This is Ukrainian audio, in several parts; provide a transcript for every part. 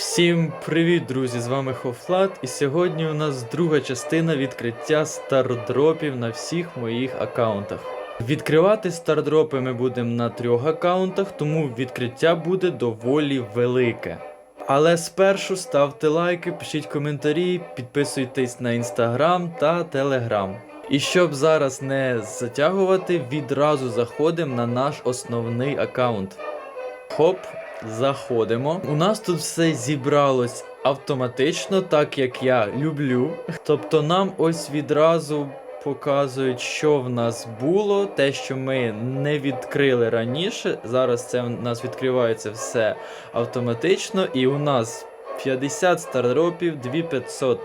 Всім привіт, друзі! З вами Хофлат, і сьогодні у нас друга частина відкриття стардропів на всіх моїх аккаунтах. Відкривати стардропи ми будемо на трьох аккаунтах, тому відкриття буде доволі велике. Але спершу ставте лайки, пишіть коментарі, підписуйтесь на інстаграм та телеграм. І щоб зараз не затягувати, відразу заходимо на наш основний аккаунт. Хоп, заходимо. У нас тут все зібралось автоматично, так як я люблю. Тобто нам ось відразу показують, що в нас було, те, що ми не відкрили раніше. Зараз це у нас відкривається все автоматично, і у нас 50 стардропів, 2500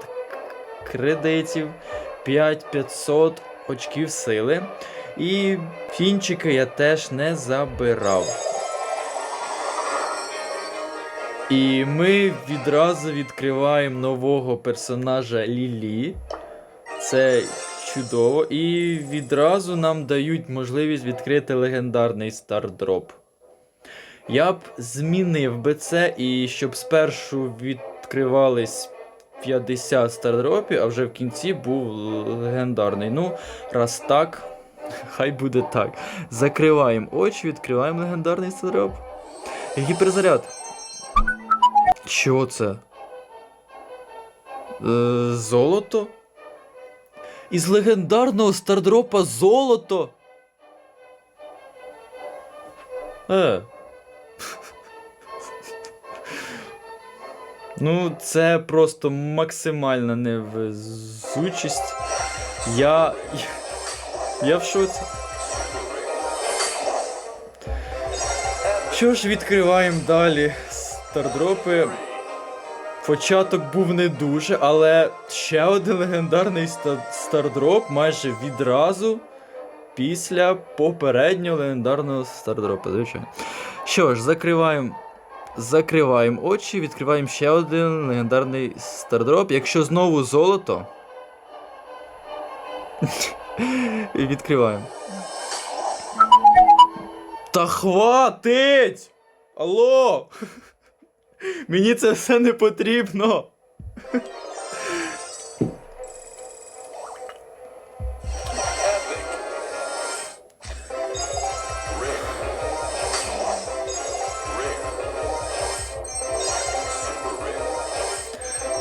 кредитів, 5500 очків сили. І фінчики я теж не забирав. І ми відразу відкриваємо нового персонажа Лілі. Це чудово. І відразу нам дають можливість відкрити легендарний стардроп. Я б змінив би це, і щоб спершу відкривались 50 стардропів, а вже в кінці був легендарний. Ну, раз так, хай буде так. Закриваємо очі, відкриваємо легендарний стардроп. Гіперзаряд. Що це? Е, золото? Із легендарного стардропа золото. Е. Ну, це просто максимальна невезучість. Я. Я в шоці. Що ж, відкриваємо далі стардропи. Початок був не дуже, але ще один легендарний стардроп майже відразу після попереднього легендарного стардропа, звичайно. Що ж, закриваємо. Закриваємо очі, відкриваємо ще один легендарний стардроп. Якщо знову золото. Відкриваємо. Та хватить! Алло! Мені це все не потрібно.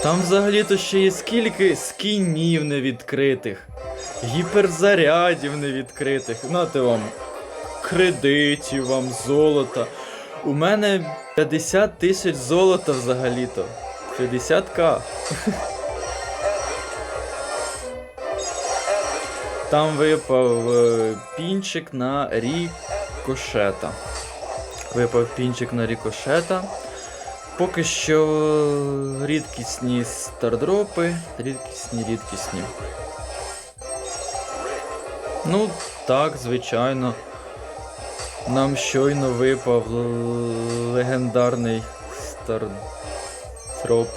Там взагалі-то ще є скільки скінів невідкритих, гіперзарядів невідкритих. Нате вам кредитів, вам золота. У мене 50 тисяч золота взагалі-то. 50к. Там випав е, пінчик на рікошета. Випав пінчик на рікошета. Поки що рідкісні стардропи. Рідкісні, рідкісні. Ну, так, звичайно. Нам щойно випав легендарний стардроп.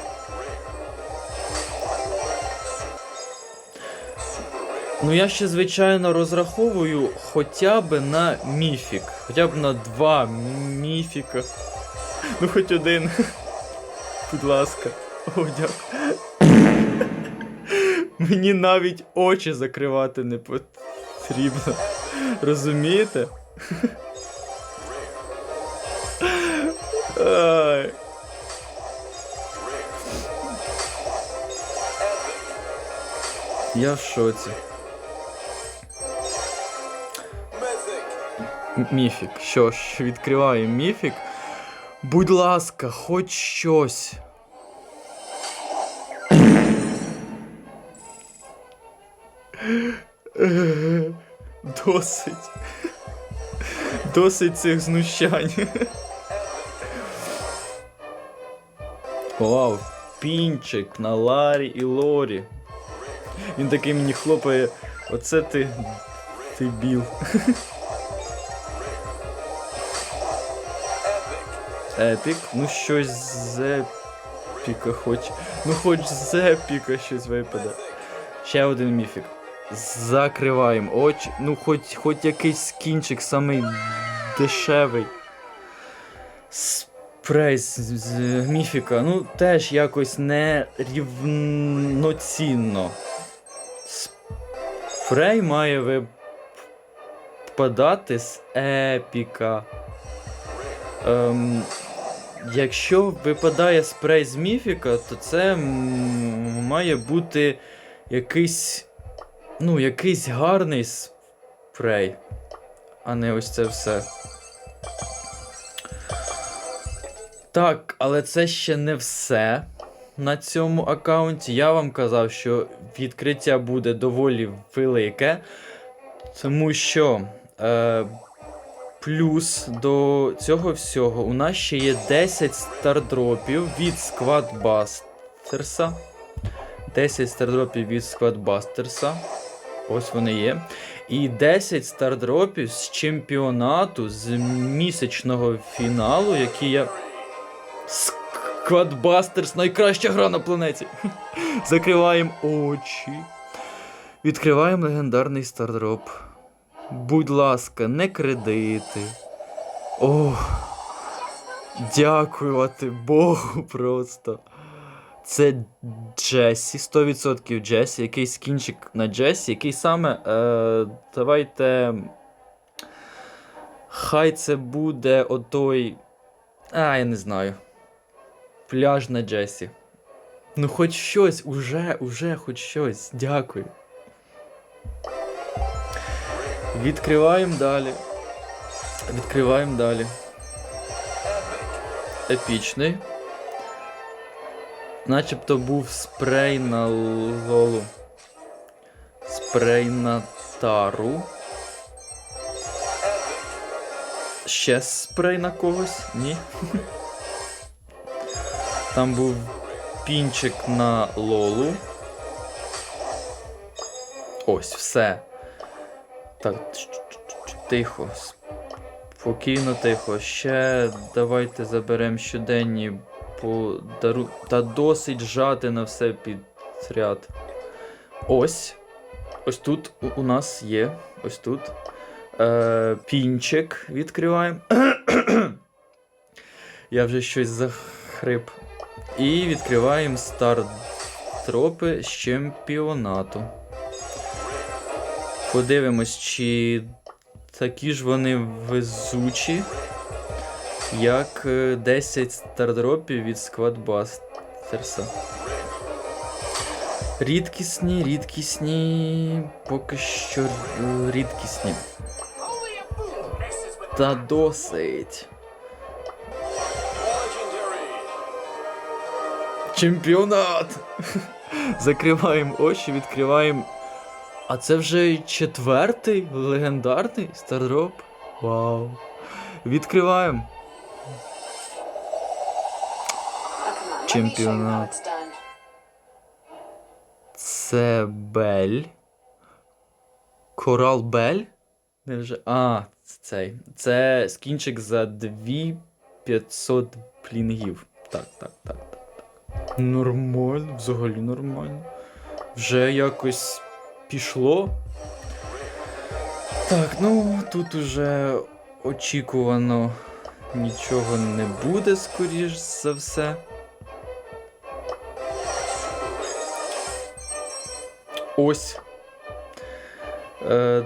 Ну, я ще, звичайно, розраховую хоча б на міфік. Хоча б на два міфіка. Ну, хоч один. Будь ласка. О, дякую. Мені навіть очі закривати не потрібно. Розумієте? Я в шоці. Міфік. Що ж, відкриваємо міфік. Будь ласка, хоч щось. Досить. Досить цих знущань. Вау, пінчик на Ларі і Лорі. Він такий мені хлопає. Оце ти. Ти біл. Епік, ну щось з епіка хоч. Ну хоч з епіка щось випаде. Ще один міфік. Закриваємо очі. Ну хоч хоч якийсь скінчик самий дешевий. Спрей з, з міфіка, ну теж якось не рівноцінно. Спрей має випадати з епіка. Ем, якщо випадає спрей з міфіка, то це має бути якийсь. Ну, якийсь гарний спрей, а не ось це все. Так, але це ще не все на цьому аккаунті. Я вам казав, що відкриття буде доволі велике, тому що е, плюс до цього всього у нас ще є 10 стардропів від Squadbustersa. 10 стардропів від Squadbustersa. Ось вони є. І 10 стардропів з чемпіонату з місячного фіналу, який я. Сквадбастерс найкраща гра на планеті. Закриваємо очі. Відкриваємо легендарний стардроп. Будь ласка, не кредити. Ох. Дякувати Богу просто. Це Джесі, 100% Джесі, якийсь кінчик на Джесі, який саме. Е, давайте. Хай це буде отой. А, я не знаю. Пляж на Джесі. Ну, хоч щось, уже, уже хоч щось. Дякую. Відкриваємо далі. Відкриваємо далі. Епічний. Начебто був спрей на лолу. Спрей на тару. Ще спрей на когось? Ні. Там був пінчик на лолу. Ось, все. Так, тихо. Спокійно, тихо. Ще давайте заберемо щоденні подару. Та досить жати на все підряд. Ось. Ось тут у, нас є. Ось тут. Е, пінчик відкриваємо. Я вже щось захрип. І відкриваємо стартропи з чемпіонату. Подивимось, чи такі ж вони везучі, як е, 10 стардропів від Сквадбастерса. Рідкісні, рідкісні. Поки що е, рідкісні. Та досить. Чемпіонат! Закриваємо очі, відкриваємо. А це вже четвертий легендарний стардроп. Вау. Відкриваємо. Чемпіонат. Це Бель. Корал Бель? Невже. А, це цей. Це скінчик за 2500 плінгів. Так, так, так, так. Нормально, взагалі нормально. Вже якось пішло. Так, ну тут уже очікувано нічого не буде, скоріш за все. Ось. Е,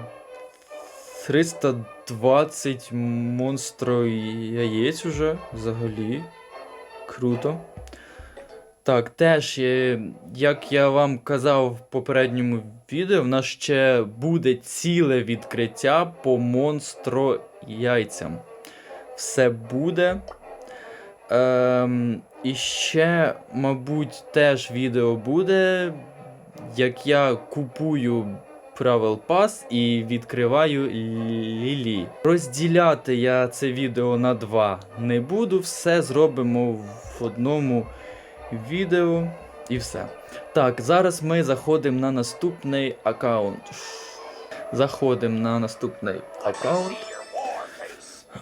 320 монстро яєць уже взагалі. Круто. Так, теж, е, як я вам казав в попередньому відео, в нас ще буде ціле відкриття по монстро яйцям. Все буде. Ем, і ще, мабуть, теж відео буде, як я купую Travel Pass і відкриваю Лілі. Розділяти я це відео на два не буду, все зробимо в одному відео і все. Так, зараз ми заходимо на наступний аккаунт. Заходимо на наступний аккаунт.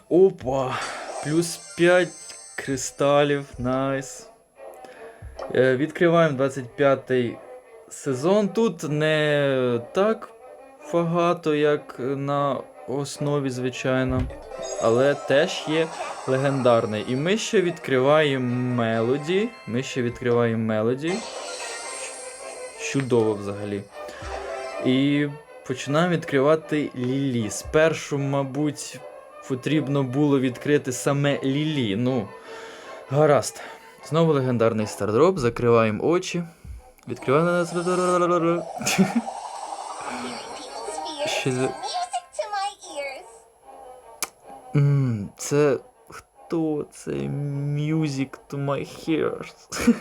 Опа! Плюс 5 кристалів. Найс. Е, Відкриваємо 25 сезон. Тут не так багато, як на основі, звичайно. Але теж є легендарний. І ми ще відкриваємо мелоді. Ми ще відкриваємо мелоді. Чудово взагалі. І починаємо відкривати Лілі. Спершу, мабуть, потрібно було відкрити саме Лілі. Ну, гаразд. Знову легендарний стардроп. Закриваємо очі. Відкриваємо. People's Це хто? Це Music to my ears.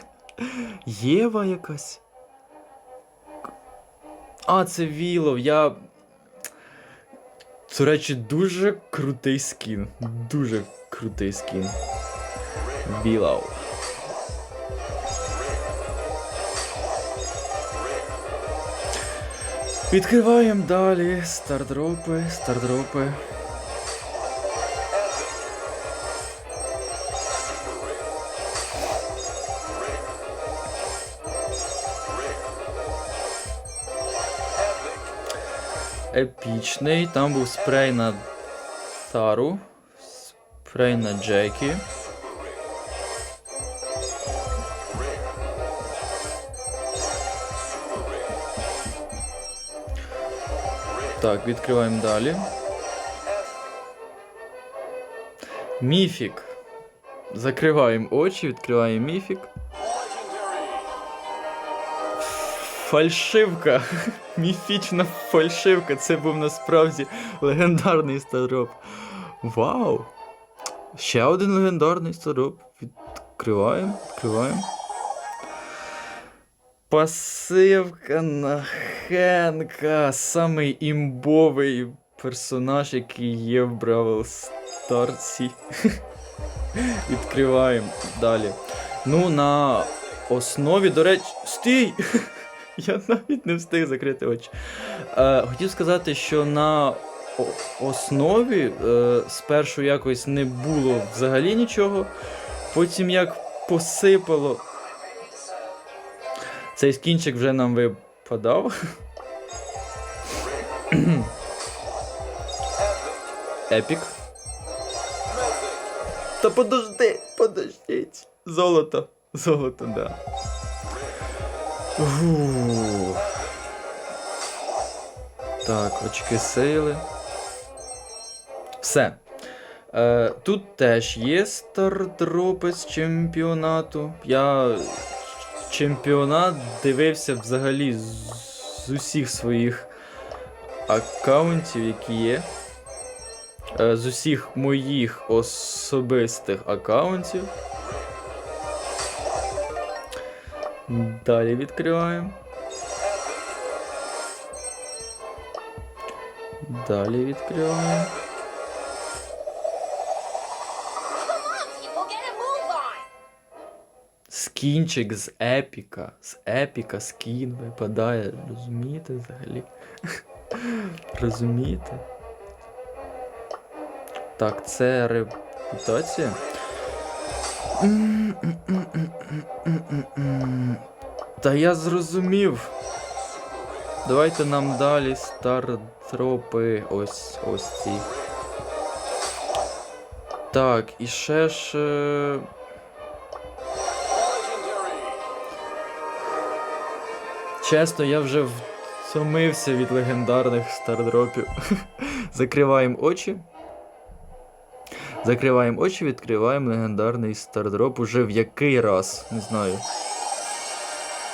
Єва якась. А, це Вілов. Я. До речі, дуже крутий скін. Дуже крутий скін. Вілов. Відкриваємо далі. Стардропи, стардропи. Епічний. Там був спрей на Тару, спрей на Джекі. Так, відкриваємо далі. Міфік. Закриваємо очі, відкриваємо міфік. Фальшивка. Міфічна фальшивка. Це був насправді легендарний стардроп. Вау! Ще один легендарний стардроп. Відкриваємо, відкриваємо. Пасивка на Хенка. Самий імбовий персонаж, який є в Бравл Старці. Відкриваємо далі. Ну, на основі, до речі, стій! Я навіть не встиг закрити очі. Е, хотів сказати, що на основі е, спершу якось не було взагалі нічого. Потім як посипало. Цей скінчик вже нам випадав. Епік. Та подожди, подождіть. Золото. Золото, да. Фу. Так, очки сили. Все. Е, тут теж є стардропи з чемпіонату. Я чемпіонат дивився взагалі з, з усіх своїх аккаунтів, які є. Е, з усіх моїх особистих аккаунтів. Далі відкриваємо. Далі відкриваємо. Скінчик з епіка. З епіка скін випадає. Розумієте взагалі? Розумієте? Так, це репутація. Та я зрозумів. Давайте нам далі стартропи. Ось ось ці. Так, і ще ж. е, Чесно, я вже втомився від легендарних стардропів. Закриваємо очі. Закриваємо очі, відкриваємо легендарний стардроп уже в який раз, не знаю.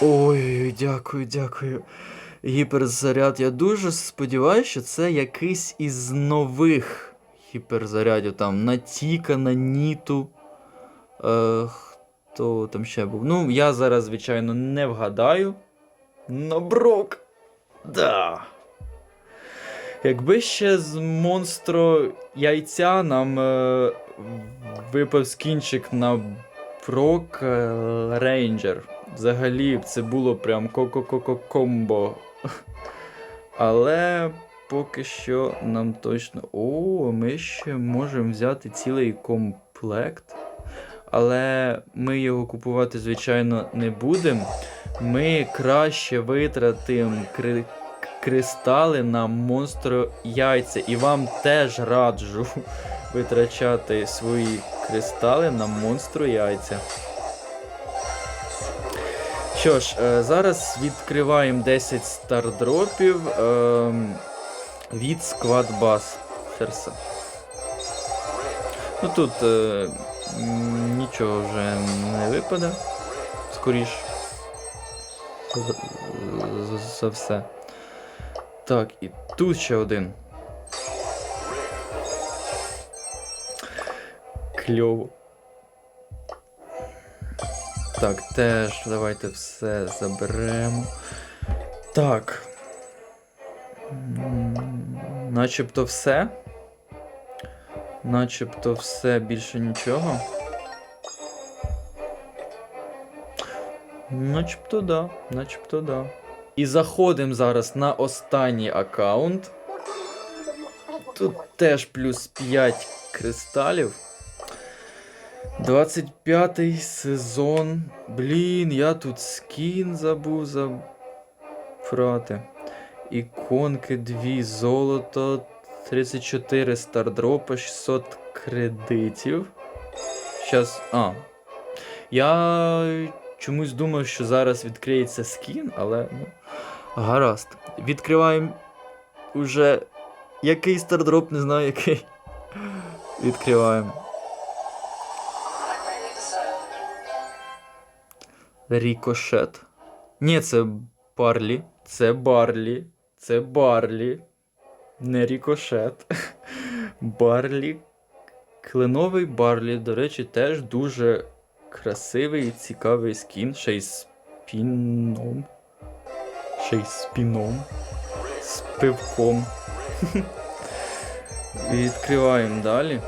Ой, дякую, дякую. Гіперзаряд. Я дуже сподіваюся, що це якийсь із нових гіперзарядів. Там на Тіка, на Ніту. Е, хто там ще був? Ну, я зараз, звичайно, не вгадаю. Но Брок. Да. Якби ще з монстро яйця нам е, випав скінчик на Брок е, Рейнджер. Взагалі, це було прям ко-ко-ко-ко-комбо. Але поки що нам точно. О, ми ще можемо взяти цілий комплект. Але ми його купувати, звичайно, не будемо. Ми краще витратимо кристали на монстро яйця. І вам теж раджу витрачати свої кристали на монстру яйця. Що ж, е, зараз відкриваємо 10 стардропів е, від Squad Бастерса. Ну тут е, нічого вже не випаде. Скоріш. За все. Так, і тут ще один. Кльово. Так, теж давайте все заберемо. Так. Начебто все. Начебто все, більше нічого. Начебто да, начебто да. І заходимо зараз на останній аккаунт. Тут теж плюс 5 кристалів. 25 сезон. Блін, я тут скін забув забрати. Іконки 2, золото, 34 стардропа, 600 кредитів. Щас. А. Я чомусь думав, що зараз відкриється скін, але ну. Гаразд. Відкриваємо уже який стардроп, не знаю який. Відкриваємо. Рікошет. Ні, це Барлі. Це Барлі. Це Барлі. Не рікошет. Барлі. Кленовий Барлі, до речі, теж дуже красивий і цікавий скін. Ще й з спіном. Ще й з спіном. З пивком. Відкриваємо далі.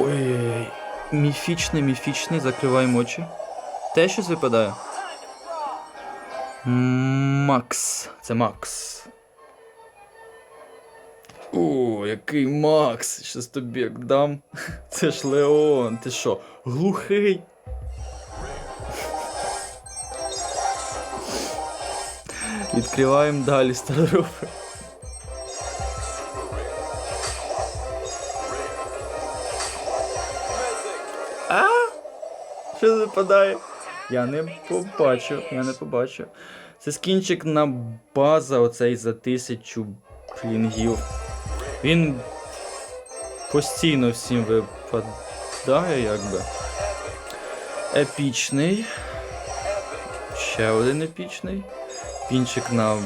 Ой-ой-ой. Міфічний, міфічний, закриваємо очі. Те щось випадає. Макс. Це Макс. О, який Макс! Щас тобі як дам. Це ж Леон. Ти що, глухий? Відкриваємо далі староропи. А? Що випадає? Я не побачив, я не побачив. Це скінчик на база оцей за тисячу флінгів. Він постійно всім випадає, якби. Епічний. Ще один епічний. Пінчик на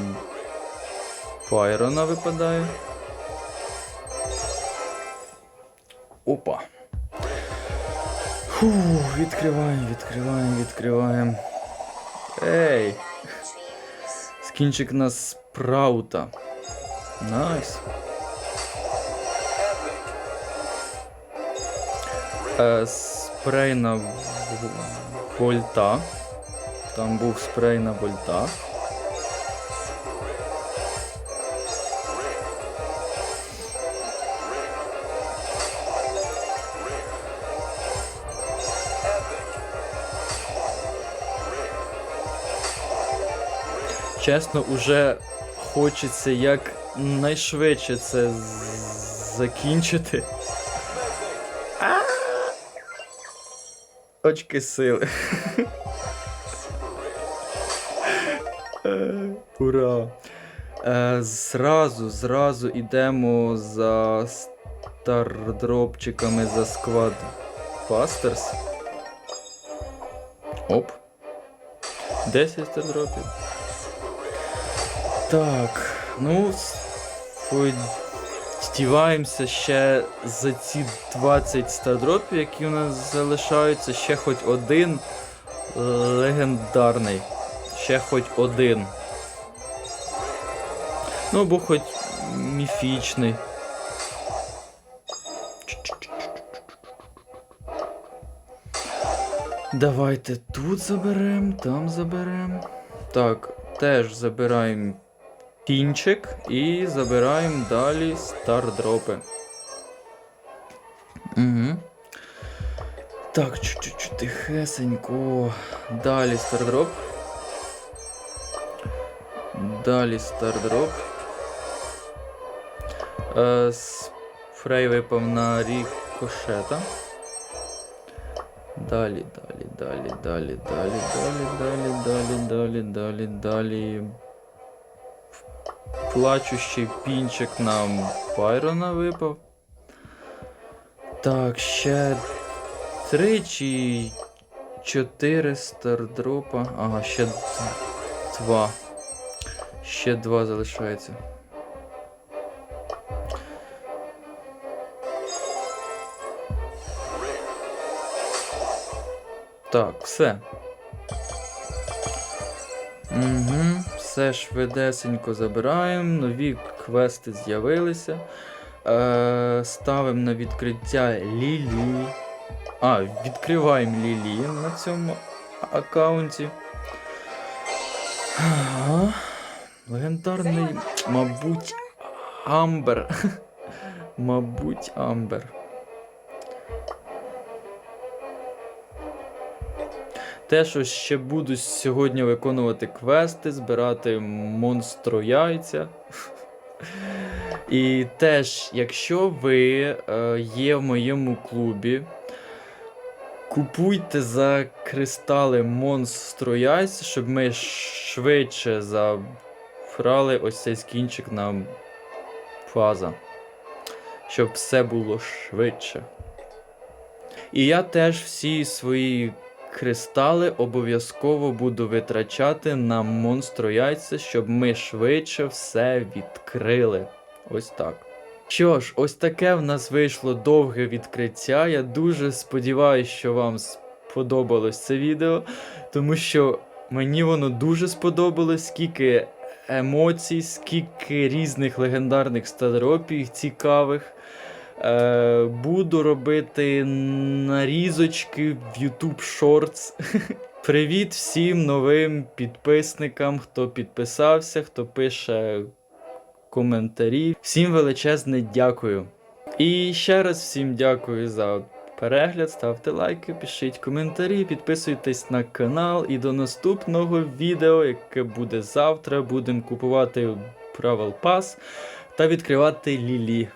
Пайрона випадає. Опа. Фу, відкриваємо, відкриваємо, відкриваємо. Ей! Скінчик на спраута. Найс. Е, спрей на вольта. Там був спрей на вольта. Чесно, уже хочеться як найшвидше це закінчити. Очки сили. Ура! Е, Зразу, зразу йдемо за стардропчиками за Squad Busters. Оп. 10 стардропів. Так, ну, сподіваємося ще за ці 20 стардропів, які у нас залишаються, ще хоч один легендарний. Ще хоч один. Ну, або хоч міфічний. Давайте тут заберемо, там заберемо. Так, теж забираємо пінчик і забираємо далі стардропи. Угу. Так, чуть-чуть тихесенько. Далі стардроп. Далі стардроп. Е, Фрей випав на рікошета. Далі, далі, далі, далі, далі, далі, далі, далі, далі, далі, далі. Плачущий пінчик нам Пайрона випав. Так, ще три чи чотири стардропа. Ага, ще два. Ще два залишається. Так, все. Угу, все швидесенько забираємо. Нові квести з'явилися. Е, ставимо на відкриття Лілі. А, відкриваємо Лілі на цьому аккаунті. Ага. Легендарний, мабуть, Амбер. Мабуть, Амбер. Те, що ще буду сьогодні виконувати квести, збирати монстро яйця. І теж, якщо ви е, є в моєму клубі, купуйте за кристали монстро яйця, щоб ми швидше забрали ось цей скінчик на фаза. Щоб все було швидше. І я теж всі свої кристали обов'язково буду витрачати на монстро яйця, щоб ми швидше все відкрили. Ось так. Що ж, ось таке в нас вийшло довге відкриття. Я дуже сподіваюся, що вам сподобалось це відео, тому що мені воно дуже сподобалось, скільки емоцій, скільки різних легендарних стадропів цікавих. Е, буду робити нарізочки в YouTube Shorts. Привіт всім новим підписникам, хто підписався, хто пише коментарі. Всім величезне дякую. І ще раз всім дякую за перегляд. Ставте лайки, пишіть коментарі, підписуйтесь на канал. І до наступного відео, яке буде завтра, будемо купувати Travel Pass та відкривати Лілі.